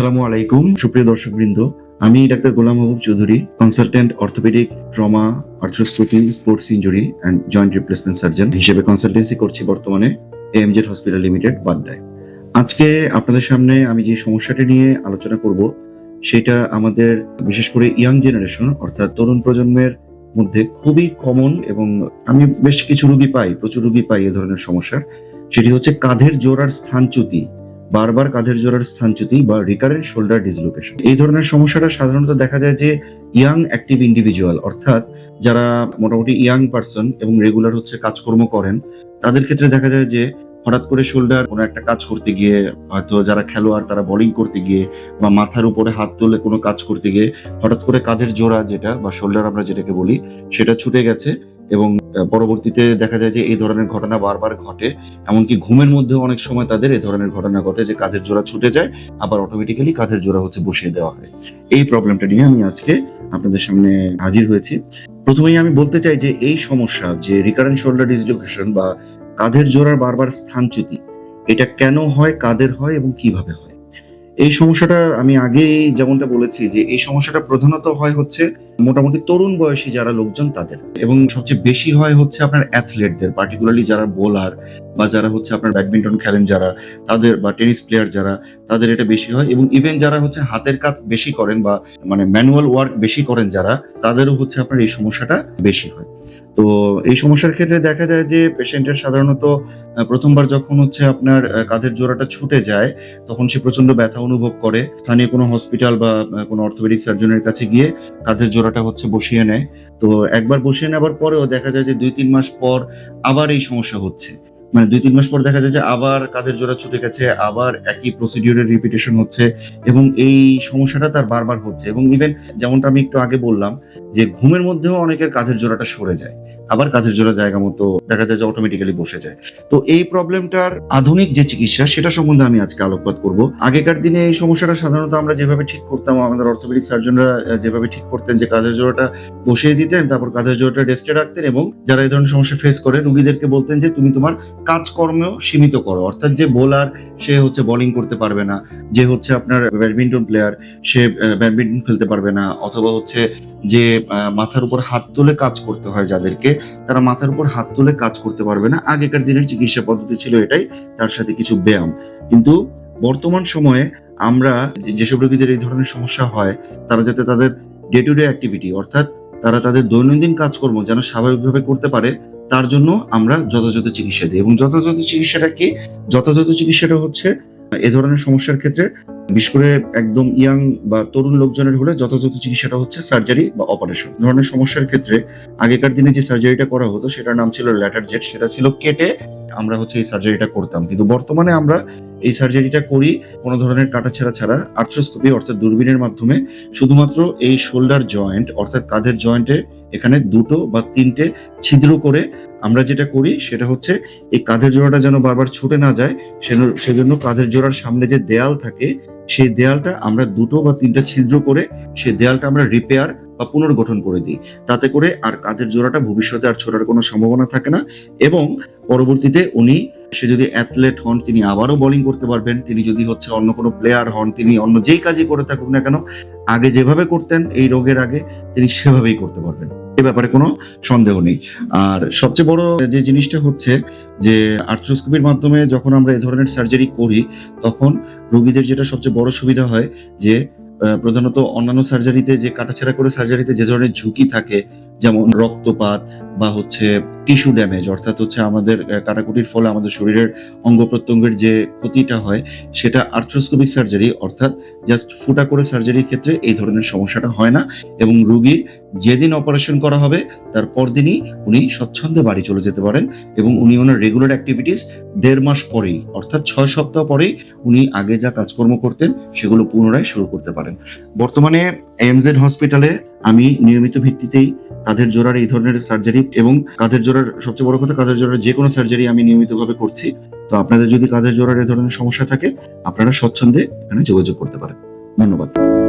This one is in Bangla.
আসসালামু আলাইকুম, সুপ্রিয় দর্শকবৃন্দ। আমি doctor Golam Mahbub Chowdhury consultant orthopaedic trauma arthroscopy sports injury and joint replacement surgeon হিসেবে কনসালটেন্সি করছি বর্তমানে এমজেড হসপিটাল লিমিটেড বাড্ডায়। আজকে আপনাদের সামনে আমি যে সমস্যাটি নিয়ে আলোচনা করব, সেটা আমাদের বিশেষ করে ইয়াং জেনারেশন অর্থাৎ তরুণ প্রজন্মের মধ্যে খুবই কমন এবং আমি বেশ কিছু রুগী পাই, প্রচুর রুগী পাই এ ধরনের সমস্যার। সেটি হচ্ছে কাঁধের জোড়ার স্থানচ্যুতি। বারবার কাঁধের জোড়ার স্থানচ্যুতি বা রিকারেন্ট শোল্ডার ডিসলোকেশন এই ধরনের সমস্যাটা সাধারণত দেখা যায় যে ইয়াং অ্যাক্টিভ ইন্ডিভিজুয়াল অর্থাৎ যারা মোটামুটি ইয়াং পার্সন এবং রেগুলার হচ্ছে কাজকর্ম করেন, তাদের ক্ষেত্রে দেখা যায় যে হঠাৎ করে শোল্ডার কোনো একটা কাজ করতে গিয়ে, হয়তো যারা খেলোয়াড় তারা বোলিং করতে গিয়ে বা মাথার উপরে হাত তুলে কোনো কাজ করতে গিয়ে হঠাৎ করে কাঁধের জোড়া যেটা বা শোল্ডার আমরা যেটাকে বলি, সেটা ছুটে গেছে। এবং পরবর্তীতে দেখা যায় যে এই ধরনের ঘটনা বারবার ঘটে। এমনকি ঘুমের মধ্যে অনেক সময় তাদের এই ধরনের ঘটনা ঘটে যে কাঁধের জোড়া ছুটে যায়, আবার অটোমেটিক্যালি কাঁধের জোড়া হচ্ছে বসিয়ে দেওয়া হয়। এই প্রবলেমটা নিয়ে আমি আজকে আপনাদের সামনে হাজির হয়েছি। প্রথমেই আমি বলতে চাই যে এই সমস্যা, যে রিকারেন্ট শোল্ডার ডিসলোকেশন বা কাঁধের জোড়ার বারবার স্থানচ্যুতি, এটা কেন হয়, কাদের হয় এবং কীভাবে হয়? এই সমস্যাটা আমি আগেই যেমনটা বলেছি যে এই সমস্যাটা প্রধানত হয় হচ্ছে মোটামুটি তরুণ বয়সী যারা লোকজন তাদের। এবং সবচেয়ে বেশি হয় হচ্ছে আপনার অ্যাথলেটদের পার্টিকুলারলি যারা বোলার বা যারা হচ্ছে আপনার ব্যাডমিন্টন খেলেন যারা, তাদের বা টেনিস প্লেয়ার যারা, তাদের এটা বেশি হয়। এবং ইভেন যারা হচ্ছে হাতের কাজ বেশি করেন বা মানে ম্যানুয়াল ওয়ার্ক বেশি করেন যারা, তাদেরও হচ্ছে আপনার এই সমস্যাটা বেশি হয়। তো এই সমস্যার ক্ষেত্রে দেখা যায় যে পেশেন্টের সাধারণত প্রথমবার যখন হচ্ছে আপনার কাঁধের জোড়াটা ছুটে যায়, তখন সে প্রচণ্ড ব্যথা অনুভব করে। স্থানীয় কোনো হসপিটাল বা কোনো অর্থোপেডিক সার্জনের কাছে গিয়ে কাঁধের জোড়াটা হচ্ছে বসিয়ে নেয়। তো একবার বসিয়ে নেওয়ার পরেও দেখা যায় যে দুই তিন মাস পর আবার এই সমস্যা হচ্ছে। মানে দুই তিন মাস পর দেখা যায় যে আবার কাঁধের জোড়া ছুটে গেছে, আবার একই প্রসিডিউরের রিপিটেশন হচ্ছে এবং এই সমস্যাটা তার বারবার হচ্ছে এবং ইভেন যেমনটা আমি একটু আগে বললাম যে ঘুমের মধ্যেও অনেকের কাঁধের জোড়াটা সরে যায়। আবার কাঁধের জোড়া জায়গা মতো দেখা যায় যে অটোমেটিক্যালি বসে যায়। তো এই প্রবলেমটার আধুনিক যে চিকিৎসা, সেটা সম্বন্ধে আমি আজকে আলোকপাত করব। আগেকার দিনে এই সমস্যাটা সাধারণত আমরা যেভাবে ঠিক করতাম, আমাদের অর্থোপেডিক সার্জনরা যেভাবে ঠিক করতেন যে কাঁধের জোড়াটা বসিয়ে দিতেন, তারপর কাঁধের জোড়াটা রেস্টে রাখতেন এবং যারা এই ধরনের সমস্যা ফেস করে রুগীদেরকে বলতেন যে তুমি তোমার কাজকর্ম সীমিত করো। অর্থাৎ যে বোলার সে হচ্ছে বোলিং করতে পারবে না, যে হচ্ছে আপনার ব্যাডমিন্টন প্লেয়ার সে ব্যাডমিন্টন খেলতে পারবে না, অথবা হচ্ছে যে মাথার উপর হাত তুলে কাজ করতে হয় যাদেরকে, তারা মাথার উপর হাত তুলে কাজ করতে পারবে না। আগেকার দিনের চিকিৎসা পদ্ধতি ছিল এটাই, তার সাথে কিছু ব্যায়াম। কিন্তু বর্তমান সময়ে আমরা যেসব রোগীদের এই ধরনের সমস্যা হয়, তারা যাতে তাদের ডে টু ডে অ্যাক্টিভিটি অর্থাৎ তারা তাদের দৈনন্দিন কাজকর্ম যেন স্বাভাবিকভাবে করতে পারে, তার জন্য আমরা যথাযথ চিকিৎসা দিই। এবং যথাযথ চিকিৎসাটা কি? যথাযথ চিকিৎসাটা হচ্ছে, এ ধরনের সমস্যার ক্ষেত্রে বিশেষ করে একদম ইয়াং বা তরুণ লোকজনের হলে যথাযথ চিকিৎসাটা হচ্ছে সার্জারি বা অপারেশন। ধরনের সমস্যার ক্ষেত্রে আগেকার দিনে যে সার্জারিটা করা হতো, সেটার নাম ছিল ল্যাটার জেট, সেটা ছিল কেটে আমরা হচ্ছে এই সার্জারিটা করতাম। কিন্তু বর্তমানে আমরা এই সার্জারিটা করি কোনো ধরনের কাটাছেড়া ছাড়া, আর্থ্রোস্কোপি অর্থাৎ দূরবীনের মাধ্যমে। শুধুমাত্র এই শোল্ডার জয়েন্ট অর্থাৎ কাঁধের জয়েন্টে এখানে দুটো বা তিনটে ছিদ্র করে আমরা যেটা করি, সেটা হচ্ছে এই কাঁধের জোড়াটা যেন বারবার ছুটে না যায় সেজন্য কাঁধের জোড়ার সামনে যে দেয়াল থাকে সেই দেয়ালটা আমরা দুটো বা তিনটা ছিদ্র করে সেই দেয়ালটা আমরা রিপেয়ার বা পুনর্গঠন করে দিই। তাতে করে আর কাঁধের জোড়াটা ভবিষ্যতে আর ছোটার কোনো সম্ভাবনা থাকে না এবং পরবর্তীতে উনি, সে যদি অ্যাথলেট হন, তিনি আবারও বোলিং করতে পারবেন। তিনি যদি হচ্ছে অন্য কোনো প্লেয়ার হন, তিনি অন্য যেই কাজই করে থাকুক না কেন, আগে যেভাবে করতেন এই রোগের আগে তিনি সেভাবেই করতে পারবেন। এ ব্যাপারে কোনো সন্দেহ নেই। আর সবচেয়ে বড় যে জিনিসটা হচ্ছে যে আর্থ্রোস্কোপির মাধ্যমে যখন আমরা এই ধরনের সার্জারি করি, তখন রোগীদের যেটা সবচেয়ে বড় সুবিধা হয় যে প্রধানত অন্যান্য সার্জারিতে যে কাটাছেড়া করে সার্জারিতে যে ধরনের ঝুঁকি থাকে যেমন রক্তপাত বা হচ্ছে টিস্যু ড্যামেজ অর্থাৎ হচ্ছে আমাদের কাটাকুটির ফলে আমাদের শরীরের অঙ্গ প্রত্যঙ্গের যে ক্ষতিটা হয়, সেটা আর্থ্রোস্কোপিক সার্জারি অর্থাৎ জাস্ট ফুটা করে সার্জারির ক্ষেত্রে এই ধরনের সমস্যাটা হয় না। এবং রুগীর যেদিন অপারেশন করা হবে, তার পরদিনই উনি স্বচ্ছন্দে বাড়ি চলে যেতে পারেন এবং উনি ওনার রেগুলার অ্যাক্টিভিটিস দেড় মাস পরেই, অর্থাৎ ছয় সপ্তাহ পরেই উনি আগে যা কাজকর্ম করতেন, সেগুলো পুনরায় শুরু করতে পারেন। বর্তমানে এমজেড হসপিটালে আমি নিয়মিত ভিত্তিতেই কাঁধের জোড়ার এই ধরনের সার্জারি এবং কাঁধের জোড়ার, সবচেয়ে বড় কথা কাঁধের জোড়ার যে কোনো সার্জারি আমি নিয়মিতভাবে করছি। তো আপনাদের যদি কাঁধের জোড়ার এই ধরনের সমস্যা থাকে, আপনারা স্বচ্ছন্দে এখানে যোগাযোগ করতে পারেন। ধন্যবাদ।